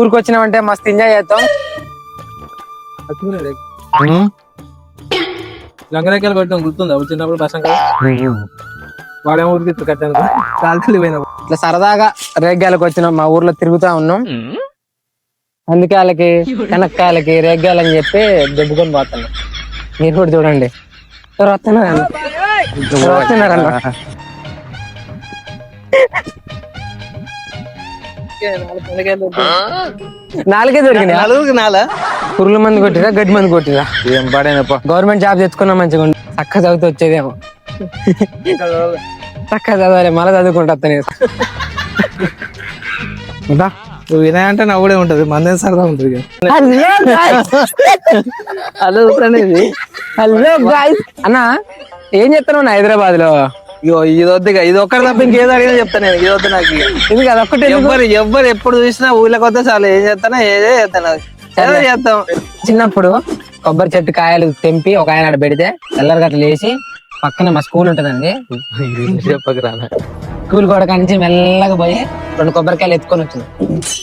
ఊరికి వచ్చినామంటే మస్తు ఎంజాయ్ చేస్తాం లంకరెక్కలు కొట్టాం గుర్తుందా? అప్పుడు చిన్నప్పుడు బస్ వాడేమో ఊరికి కట్టాను పోయినా ఇట్లా సరదాగా రేగ్గాలకు వచ్చినాం మా ఊర్లో తిరుగుతా ఉన్నాం. అందుకే వాళ్ళకి కనక్కాయలకి రేగ్గాయలని చెప్పి దెబ్బకొని పోతున్నాం. మీరు కూడా చూడండి. ఎవరు వస్తున్నారన్న. ఎవరు వస్తున్నారన్న. నాలుగే దొరికినాయి? నలుగురికి నాలా? పురుగుల మంది కొట్టిరా గడ్డి మంది కొట్టిరా? ఏం పడైనప్ప గవర్నమెంట్ జాబ్ తెచ్చుకున్నా మంచిగా ఉండు. చక్కగా చదివితే వచ్చేదేమో. చక్కగా చదవాలి మళ్ళీ చదువుకుంటా నేను నువ్వు వినాయంటే నవ్వుడే ఉంటది మందేం సరదా ఉంటుంది. హలో అన్న ఏం చెప్తాను హైదరాబాద్లో ఇగో ఇది వద్దు ఇక. ఇది ఒక్కటి తప్ప ఇంకేదో అడిగినా చెప్తా నేను ఇది వద్దు నాకు ఇక. ఇది అది ఒక్కటే ఎవ్వరు ఎవ్వరు ఎప్పుడు చూసినా ఊళ్ళకి వస్తే చాలు ఏం చేస్తానో ఏదే చేస్తాను ఏదో చేస్తాం. చిన్నప్పుడు కొబ్బరి చెట్టు కాయలు తెంపి ఒక ఆయన ఆడ పెడితే తెల్లరి గట్ల లేచి పక్కన మా స్కూల్ ఉంటదండి. చెప్పకు రానా స్కూల్ గోడ కాడ నుంచి మెల్లగా పోయి రెండు కొబ్బరికాయలు ఎత్తుకొని వచ్చింది.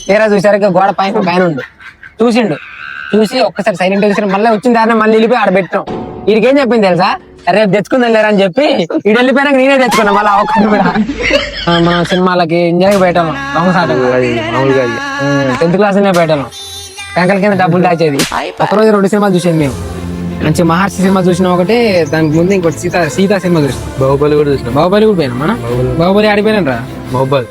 తీరా చూసారు గోడ పైన ఆయన ఉండు. చూసిండు. చూసి ఒక్కసారి సైలెంట్ చూసి మళ్ళీ వచ్చిన దారిని మళ్ళీ వెళ్ళిపోయి ఆడ పెట్టాం వీడికి ఏం చెప్పింది తెలుసా? రేపు తెచ్చుకుందాం లేరా అని చెప్పి వీడు వెళ్ళిపోయినాక నేనే తెచ్చుకున్నా మళ్ళీ ఒక్కటి కూడా. మనం సినిమాలకి ఎంజాయ్ అది. మామూలుగా. టెన్త్ క్లాస్లోనే పెట్టాను బ్యాంకుల కింద డబ్బులు దాచేది ఒకరోజు రెండు సినిమాలు చూసాను మేము. మంచి మహర్షి సినిమా చూసిన ఒకటి దానికి ముందు ఇంకోటి సీత సీతా సినిమా చూసిన. బాహుబలి కూడా చూసినాం. బాహుబలి కూడా పోయినా మనం? బాహుబలి. ఆడిపోయినా రా బాహుబలి.